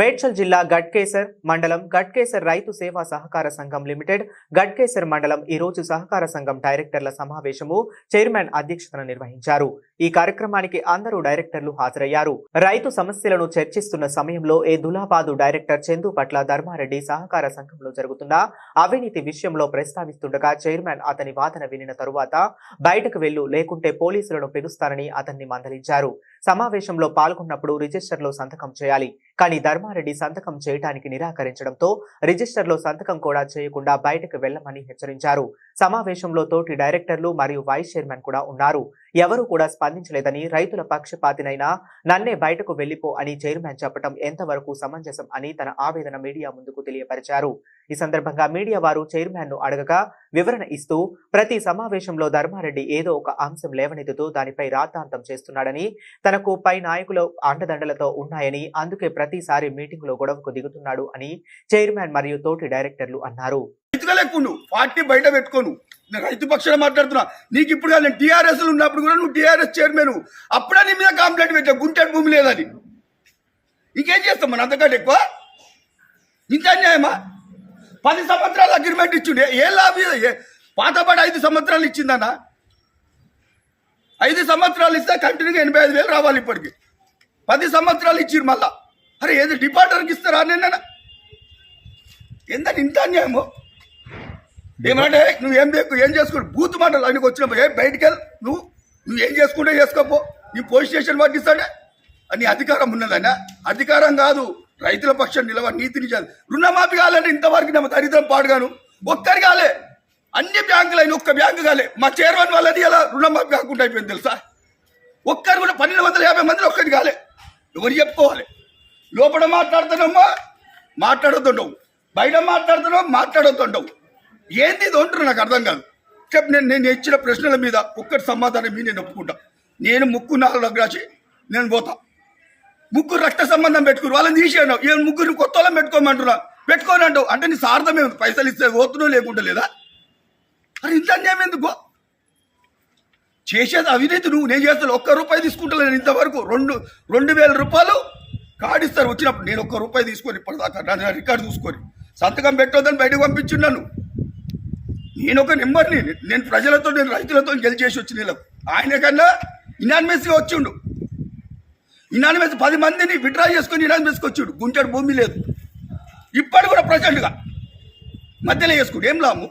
మేడ్చల్ జిల్లా గట్కేసర్ మండలం గట్కేసర్ రైతు సేవా సహకార సంఘం లిమిటెడ్ గట్కేసర్ మండలం ఈ రోజు సహకార సంఘం డైరెక్టర్ల సమావేశము చైర్మన్ అధ్యక్షతన నిర్వహించారు. ఈ కార్యక్రమానికి అందరూ డైరెక్టర్లు హాజరయ్యారు. రైతు సమస్యలను చర్చిస్తున్న సమయంలో ఏ దులాబాదు డైరెక్టర్ చందు పట్ల ధర్మారెడ్డి సహకార సంఘంలో జరుగుతున్న అవినీతి విషయంలో ప్రస్తావిస్తుండగా చైర్మన్ అతని వాదన వినిన తరువాత బయటకు వెళ్ళు లేకుంటే పోలీసులను పిలుస్తారని అతన్ని మందలించారు. సమావేశంలో పాల్గొన్నప్పుడు రిజిస్టర్లో సంతకం చేయాలి. కానీ ధర్మారెడ్డి సంతకం చేయడానికి నిరాకరించడంతో రిజిస్టర్లో సంతకం కూడా చేయకుండా బయటకు వెళ్ళమని హెచ్చరించారు. సమావేశంలో తోటి డైరెక్టర్లు మరియు వైస్ చైర్మన్ కూడా ఉన్నారు. ఎవరూ కూడా స్పందించలేదని రైతుల పక్షపాతినైనా నన్నే బయటకు వెళ్ళిపో అని చైర్మన్ చెప్పడం ఎంతవరకు సమంజసం అని తన ఆవేదన మీడియా ముందుకు తెలియపరిచారు. ఈ సందర్భంగా మీడియా వారు చైర్మన్ను అడగగా వివరణ ఇస్తూ ప్రతి సమావేశంలో ధర్మారెడ్డి ఏదో ఒక అంశం లేవనెత్తుతూ దానిపై రాద్ధాంతం చేస్తున్నాడని తనకు పై నాయకుల అండదండలతో ఉన్నాయని అందుకే ప్రతిసారి మీటింగ్లో గొడవకు దిగుతున్నాడు అని చైర్మన్ మరియు తోటి డైరెక్టర్లు అన్నారు. లేకుండా పార్టీ బయట పెట్టుకోను. నేను రైతు పక్షాన మాట్లాడుతున్నా. నీకు ఇప్పుడు కాదు నేను టీఆర్ఎస్లు ఉన్నప్పుడు కూడా నువ్వు టీఆర్ఎస్ చైర్మన్. అప్పుడే నీ మీద కంప్లైంట్ పెట్టా గుంటెడు భూమి లేదని. ఇంకేం చేస్తాం మన అంతకంటే ఎక్కువ? ఇంత అన్యాయమా? పది సంవత్సరాలు అగ్రిమెంట్ ఇచ్చిండే. ఏ లాభం? ఏ- ఐదు సంవత్సరాలు ఇచ్చిందన్నా? ఐదు సంవత్సరాలు ఇస్తే కంటిన్యూగా ఎనభై ఐదు వేలు రావాలి ఇప్పటికి. పది సంవత్సరాలు ఇచ్చిరు మళ్ళా. అరే ఏది డిపార్టర్కి ఇస్తారా నేను ఏందని ఇంత అన్యాయము? ఏమంటే నువ్వు ఏం చేయకు ఏం చేసుకో బూత్ మాటలు ఆయనకు వచ్చినప్పుడు ఏ బయటికి వెళ్ళి నువ్వు నువ్వు ఏం చేసుకుంటే చేసుకోపో నీ పోలీస్ స్టేషన్ పట్టిస్తాడే? అని అధికారం ఉన్నదన్నా అధికారం కాదు రైతుల పక్షం నిలవ నీతి నిజాలు. రుణమాఫీ కావాలంటే ఇంతవరకు నమ్మ దరిద్రం పాడుగాను. ఒక్కరి కాలే. అన్ని బ్యాంకులు అయిన ఒక్క బ్యాంకు కాలే. మా చైర్మన్ వాళ్ళది ఎలా రుణమాఫీ కాకుండా అయిపోయింది తెలుసా? ఒక్కరు కూడా పన్నెండు వందల యాభై మంది ఒక్కటి కాలే. ఎవరు చెప్పుకోవాలి? లోపల మాట్లాడుతున్నామా మాట్లాడొద్దుండవు బయట మాట్లాడుతున్నావు మాట్లాడొద్దుండవు ఏంది ఇది అంటారు నాకు అర్థం కాదు. చెప్పు నేను నేను ఇచ్చిన ప్రశ్నల మీద ఒక్కటి సమాధానం మీద నేను ఒప్పుకుంటా. నేను ముక్కు నాలుగు రాసి నేను పోతా. ముగ్గురు రక్త సంబంధం పెట్టుకుని వాళ్ళని తీసేయను. ఏ ముగ్గురు కొత్త వాళ్ళని పెట్టుకోమంటున్నా. పెట్టుకోని అంటావు. అంటే నీ సార్థమే పైసలు ఇస్తే పోతున్నావు లేకుండా లేదా? అరే ఇంత అన్యాయం ఎందుకు? చేసేది అవినీతి నువ్వు. నేను చేస్తాను ఒక్క రూపాయి తీసుకుంటలేను ఇంతవరకు. రెండు రెండు వేల రూపాయలు కాడిస్తారు వచ్చినప్పుడు నేను ఒక్క రూపాయి తీసుకొని ఇప్పటిదాకా నా రికార్డు చూసుకొని. సంతకం పెట్టొద్దని బయటకు పంపించున్నాను నేను ఒక నెంబర్ని నేను ప్రజలతో నేను రైతులతో గెలిచేసి వచ్చి నీళ్ళకు ఆయన కన్నా ఇనానిమస్గా వచ్చిండు. ఇనానిమస్ పది మందిని విడ్రా చేసుకొని ఇనానిమస్కి వచ్చిండు. గుంటడు భూమి లేదు. ఇప్పటి కూడా ప్రజెంట్గా మధ్యలో చేసుకుండు ఏం లాము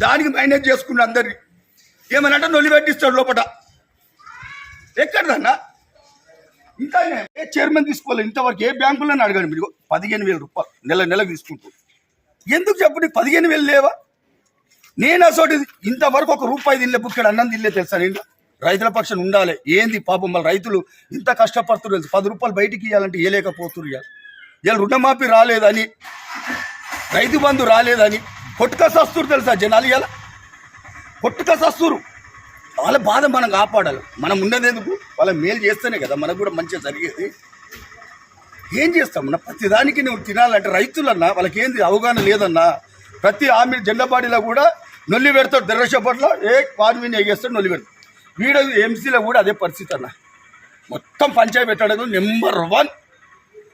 దానికి మేనేజ్ చేసుకుండు అందరినీ. ఏమనంటే నొలి పెట్టిస్తాడు లోపల ఎక్కడదన్నా ఇంకా ఏ చైర్మన్ తీసుకోవాలి? ఇంతవరకు ఏ బ్యాంకులను అడగండి మీరు? పదిహేను వేల రూపాయలు. నెల నెలకు తీసుకుంటూ. ఎందుకు చెప్పు నీకు? పదిహేను వేలు లేవా? నేను అసోటి ఇంతవరకు ఒక రూపాయి తినలే బుక్కడు అన్నం తినలే తెలుసా నేను రైతుల పక్షం ఉండాలి. ఏంది పాపం మళ్ళీ రైతులు ఇంత కష్టపడుతున్నారు పది రూపాయలు బయటికి ఇవ్వాలంటే ఇవ్వలేకపోతున్నారు ఇవాళ ఇవాళ రుణమాఫీ రాలేదని రైతు బంధు రాలేదని కొట్టుక సస్తురు తెలుసా జనాలు ఇవాళ కొట్టుక సస్తురు వాళ్ళ బాధ మనం కాపాడాలి. మనం ఉండేది ఎందుకు? వాళ్ళ మేలు చేస్తేనే కదా మనకు కూడా మంచిగా జరిగేది. ఏం చేస్తాం? మన ప్రతిదానికి నువ్వు తినాలంటే రైతులన్నా వాళ్ళకి ఏంది అవగాహన లేదన్నా ప్రతి ఆమె జెండపాడిలో కూడా నొల్లి పెడతాడు దర్శపట్లో ఏ వారి మీద ఎగేస్తాడు నొల్లి పెడతాడు. వీడ ఎంసీలో కూడా అదే పరిస్థితి అన్న. మొత్తం పంచాయతీ పెట్టాడు నెంబర్ వన్.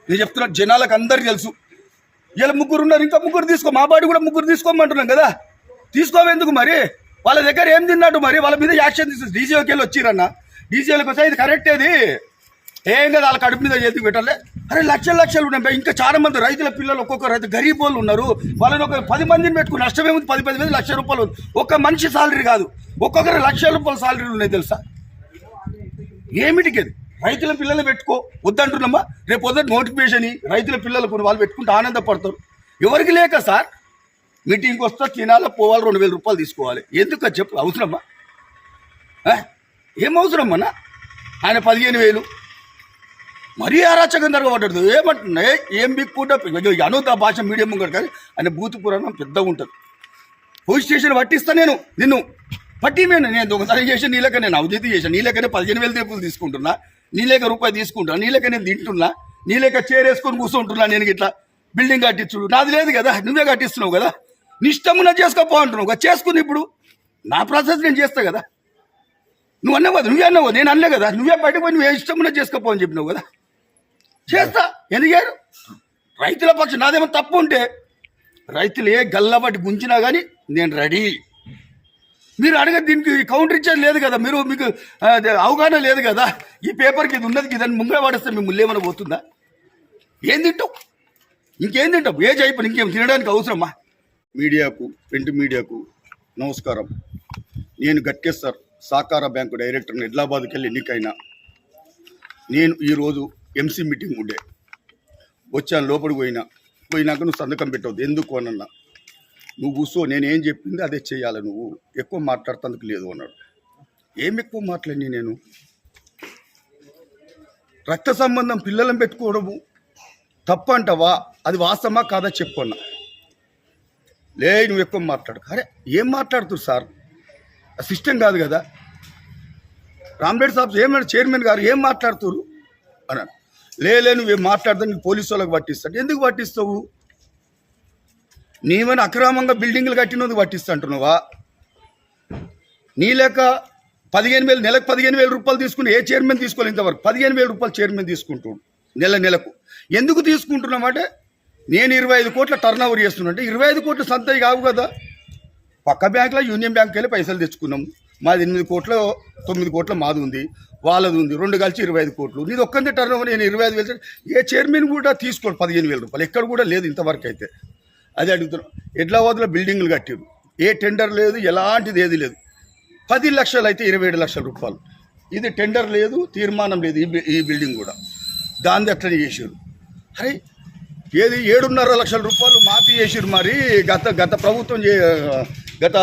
నేను చెప్తున్నా జనాలకు అందరికీ తెలుసు. ఇలా ముగ్గురు ఉన్నారు ఇంకా ముగ్గురు తీసుకో మా బాడీ కూడా ముగ్గురు తీసుకోమంటున్నాం కదా. తీసుకోవెందుకు మరి? వాళ్ళ దగ్గర ఏం తిన్నాడు మరి? వాళ్ళ మీద యాక్షన్ తీసుకు డీజీఓకి వెళ్ళి వచ్చిరన్న డీజీఓకి వస్తే ఇది కరెక్ట్ ఇది ఏం కదా వాళ్ళ కడుపు మీద చేతికి పెట్టాలి. అరే లక్షలు లక్షలు ఉన్నాయి. ఇంకా చాలా మంది రైతుల పిల్లలు ఒక్కొక్క రైతు గరీబ్ వాళ్ళు ఉన్నారు. వాళ్ళని ఒక పది మందిని పెట్టుకుని నష్టమేముంది పది పది మంది లక్ష రూపాయలు ఉంది. ఒక్క మనిషి సాలరీ కాదు. ఒక్కొక్కరు లక్ష రూపాయల సాలరీలు ఉన్నాయి తెలుసా? ఏమిటికి అది రైతుల పిల్లలు పెట్టుకో. వద్దంటున్నామా? రేపు వద్ద నోటిఫికేషన్ రైతుల పిల్లలకు వాళ్ళు పెట్టుకుంటే ఆనందపడతారు. ఎవరికి లేక సార్? మీటింగ్కి వస్తే తినాలా పోవాలి రెండు వేల రూపాయలు తీసుకోవాలి. ఎందుకు అది చెప్పు? అవసరమ్మా ఏం అవసరం అన్న ఆయన పదిహేను వేలు. మరీ అరాచకం జరగబడ్డదు. ఏమంటున్నా? ఏ- ఏం బిక్కుంటా అనుత భాష మీడియం ముంగడు కానీ ఆయన భూతి పురాణం పెద్దగా ఉంటుంది. పోలీస్ స్టేషన్ పట్టిస్తా నేను నిన్ను. పట్టి నేను నేను ఒకసారి చేసి నీలక నేను అవినీతి చేశాను నీలకనే పదిహేను వేల రూపాయలు తీసుకుంటున్నా. నీలేక రూపాయి తీసుకుంటున్నా. నీలేక నేను తింటున్నా. నీలేక చేరేసుకొని కూర్చుంటున్నా నేను ఇట్లా. బిల్డింగ్ కట్టించుడు. నాది లేదు కదా నువ్వే కట్టిస్తున్నావు కదా. నీ ఇష్టమున్నా చేసుకోపో అంటున్నావు కదా. చేసుకుని ఇప్పుడు. నా ప్రాసెస్ నేను చేస్తా కదా. నువ్వు అన్నావు? కదా నువ్వే అన్నావు? నేను అనలే కదా. నువ్వే బయటకు పోయి నువ్వు ఏ ఇష్టమున్నా చేసుకోపో అని చెప్పినావు కదా. చేస్తా. ఎందుకు రైతుల పక్షం నాదేమో తప్పు ఉంటే రైతులు ఏ గల్లబట్టి గుంచినా కానీ నేను రెడీ. మీరు అడగ దీనికి కౌంటర్ ఇచ్చేది లేదు కదా. మీరు మీకు అవగాహన లేదు కదా. ఈ పేపర్కి ఇది ఉన్నది ఇదని ముంగ పడేస్తే మేము ముళ్ళేమన్నా పోతుందా? ఏం తింటావు? ఇంకేం తింటావు? ఏజ్ అయిపోయి ఇంకేం తినడానికి అవసరమా? మీడియాకు ప్రింట్ మీడియాకు నమస్కారం. నేను గట్కేశ్వర్ సాకార బ్యాంకు డైరెక్టర్ని హైదరాబాద్కి వెళ్ళి ఎన్నికైనా. నేను ఈరోజు ఎంసీ మీటింగ్ ఉండే. వచ్చాను లోపలికి పోయినా. పోయినాక నువ్వు సంతకం పెట్టవద్దు. ఎందుకు అనన్నా నువ్వు కూర్చో నేను ఏం చెప్పింది అదే చేయాలి నువ్వు. ఎక్కువ మాట్లాడుతందుకు లేదు అన్నాడు. ఏం ఎక్కువ మాట్లాడి నేను? రక్త సంబంధం పిల్లలను పెట్టుకోవడము. తప్పు అంటావా? అది వాస్తవమా కాదా చెప్పుకున్నా లే నువ్వు ఎక్కువ మాట్లాడు. అరే ఏం మాట్లాడుతున్నారు సార్? సిస్టమ్ కాదు కదా. రాంబేడ్ సాబ్ ఏమన్నా చైర్మన్ గారు ఏం మాట్లాడుతున్నారు అన్నాడు. లేలే నువ్వు మాట్లాడతా నీకు పోలీసు వాళ్ళకి పట్టిస్తాడు ఎందుకు పట్టిస్తావు? నీవని అక్రమంగా బిల్డింగ్లు కట్టినందుకు పట్టిస్తా అంటున్నావా నీ లేక పదిహేను వేలు నెలకు పదిహేను వేల రూపాయలు తీసుకుని ఏ చైర్మన్ తీసుకోవాలి ఇంతవరకు? పదిహేను వేల రూపాయలు చైర్మన్ తీసుకుంటాడు నెల నెలకు. ఎందుకు తీసుకుంటున్నామంటే నేను ఇరవై ఐదు కోట్ల టర్న్ ఓవర్ చేస్తున్నాంటే ఇరవై ఐదు కోట్లు సంతయి కావు కదా. పక్క బ్యాంకులో యూనియన్ బ్యాంక్కి వెళ్ళి పైసలు తెచ్చుకున్నాం. మాది ఎనిమిది కోట్ల తొమ్మిది కోట్ల మాది ఉంది. వాళ్ళది ఉంది. రెండు కలిసి ఇరవై ఐదు కోట్లు. నీది ఒక్కంది టర్న్ ఓవర్ నేను ఇరవై ఐదు వేలు ఏ చైర్మన్ కూడా తీసుకోడు పదిహేను వేల రూపాయలు. ఎక్కడ కూడా లేదు ఇంతవరకు అయితే. అది అడుగుతున్నాం. ఎడ్లవాదులో బిల్డింగ్లు కట్టారు. ఏ టెండర్ లేదు ఎలాంటిది ఏది లేదు. పది లక్షలు అయితే ఇరవై ఏడు లక్షల రూపాయలు. ఇది టెండర్ లేదు తీర్మానం లేదు ఈ ఈ బిల్డింగ్ కూడా. దాన్ని అట్లనే చేసారు. అరే ఏది ఏడున్నర లక్షల రూపాయలు మాఫీ చేసిరు మరి. గత గత ప్రభుత్వం గత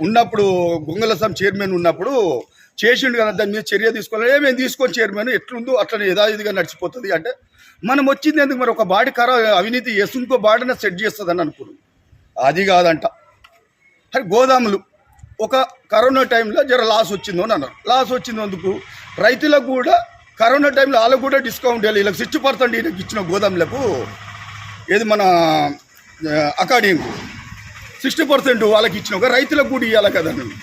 ఉన్నప్పుడు గుంగలసం చైర్మన్ ఉన్నప్పుడు చేసిండు కదా దాని మీద చర్య తీసుకోవాలి. ఏమేమి తీసుకొని చైర్మన్ ఎట్లుందో అట్లనే యథావిధిగా నడిచిపోతుంది అంటే మనం వచ్చింది ఎందుకు? మరి ఒక బాడీ కర అవినీతి చేసి ఇంకో బాడీని సెట్ చేస్తుందని అనుకున్నాం. అది కాదంట. అరే గోదాములు ఒక కరోనా టైంలో జర లాస్ వచ్చిందో అని అన్నారు. లాస్ వచ్చినందుకు రైతులకు కూడా కరోనా టైంలో వాళ్ళకు కూడా డిస్కౌంట్ ఇవ్వాలి. వీళ్ళకి సిక్స్టీ పర్సెంట్ వీళ్ళకి ఇచ్చిన గోదాములకు ఏది మన అకాడమీకు సిక్స్టీ పర్సెంట్ వాళ్ళకి ఇచ్చిన ఒక రైతులకు కూడా ఇవ్వాలి కదా నువ్వు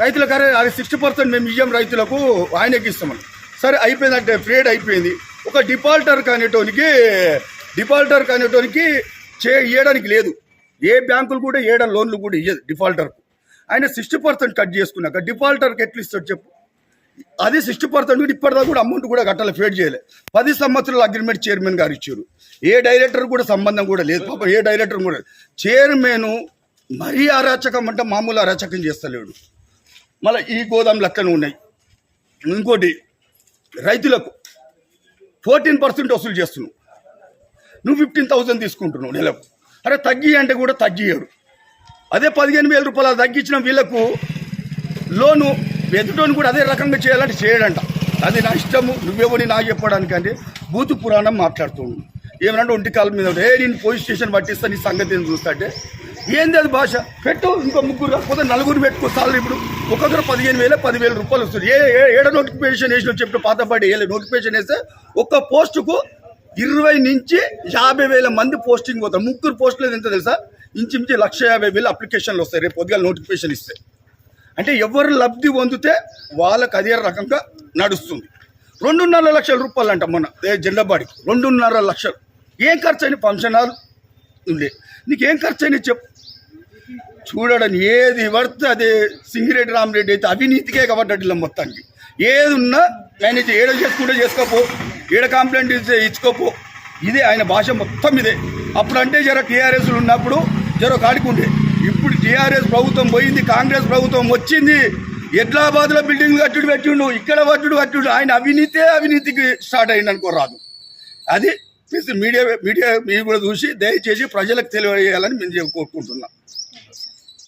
రైతులకు అరే అది సిక్స్టీ పర్సెంట్ మేము ఇయ్యం రైతులకు ఆయనకి ఇస్తామని. సరే అయిపోయిందంటే ఫ్రేడ్ అయిపోయింది. ఒక డిఫాల్టర్ కానిటోనికి డిఫాల్టర్ కానిటోనికి చే ఇవ్వడానికి లేదు. ఏ బ్యాంకులు కూడా ఏడా లోన్లు కూడా ఇయ్యదు డిఫాల్టర్కు ఆయన సిక్స్టీ పర్సెంట్ కట్ చేసుకున్నాక డిఫాల్టర్కి ఎట్లా ఇస్తాడు చెప్పు? అది సిక్స్టీ పర్సెంట్ కూడా ఇప్పటిదాకా కూడా అమౌంట్ కూడా కట్టాలి ఫేడ్ చేయలే. పది సంవత్సరాల అగ్రిమెంట్ చైర్మన్ గారు ఇచ్చారు. ఏ డైరెక్టర్ కూడా సంబంధం కూడా లేదు. పాప ఏ డైరెక్టర్ కూడా చైర్మన్ మరీ అరాచకం అంటే మామూలు అరాచకం చేస్తలేడు. మళ్ళీ ఈ గోదాములు అట్లనే ఉన్నాయి. ఇంకోటి రైతులకు ఫోర్టీన్ పర్సెంట్ వసూలు చేస్తున్నావు నువ్వు ఫిఫ్టీన్ థౌసండ్ తీసుకుంటున్నావు నెలకు. అరే తగ్గి అంటే కూడా తగ్గియరు అదే పదిహేను వేల రూపాయలు తగ్గించిన వీళ్ళకు లోను ఎదుటోని కూడా అదే రకంగా చేయాలంటే చేయడంట. అది నా ఇష్టము నువ్వెవని నాకు చెప్పడానికంటే బూతు పురాణం మాట్లాడుతుండు ఏమనంటే ఒంటి కాలం మీద ఏ నేను పోలీస్ స్టేషన్ పట్టిస్తాను నీ సంగతి చూస్తాంటే ఏంది అది భాష? పెట్టు ఇంకో ముగ్గురు కాకపోతే నలుగురు పెట్టుకో చాలు ఇప్పుడు. ఒక్కొక్కరు పదిహేను వేల పదివేల రూపాయలు వస్తుంది. ఏ ఏ- ఏడ నోటిఫికేషన్ వేసిన చెప్పిన పాతపాటి ఏ నోటిఫికేషన్ వేస్తే ఒక్క పోస్టుకు ఇరవై నుంచి యాభై వేల మంది పోస్టింగ్ పోతారు. ముగ్గురు పోస్టులు ఎంత తెలుసా? ఇంచుమించి లక్ష యాభై వేలు అప్లికేషన్లు వస్తాయి. రేపు పొద్దుగా నోటిఫికేషన్ ఇస్తే. అంటే ఎవరు లబ్ధి పొందితే వాళ్ళకు అదే రకంగా నడుస్తుంది. రెండున్నర లక్షల రూపాయలు అంట మొన్న ఏ రెండున్నర లక్షలు. ఏం ఖర్చు అయిన ఫంక్షన్ హాల్ ఉంది నీకేం ఖర్చు అయినా చెప్పు. చూడడం ఏది పడితే అదే సింగిరెడ్డి రామరెడ్డి అయితే అవినీతికే కాబట్టి ఇలా మొత్తానికి. ఏది ఉన్నా ఆయన ఏడ చేసుకుంటే చేసుకోపో ఏడ కంప్లైంట్ ఇస్తే ఇచ్చుకోపో. ఇదే ఆయన భాష మొత్తం ఇదే. అప్పుడు అంటే జర టీఆర్ఎస్లు ఉన్నప్పుడు జర కాడుకుండే. ఇప్పుడు టీఆర్ఎస్ ప్రభుత్వం పోయింది కాంగ్రెస్ ప్రభుత్వం వచ్చింది ఎడ్లాబాద్లో బిల్డింగ్ కట్టుడు పెట్టిండు ఇక్కడ కట్టుడు కట్టుడు ఆయన అవినీతే అవినీతికి స్టార్ట్ అయింది అనుకోరాదు అది మీడియా మీడియా మీరు కూడా చూసి దయచేసి ప్రజలకు తెలియజేయాలని మేము కోరుకుంటున్నాం.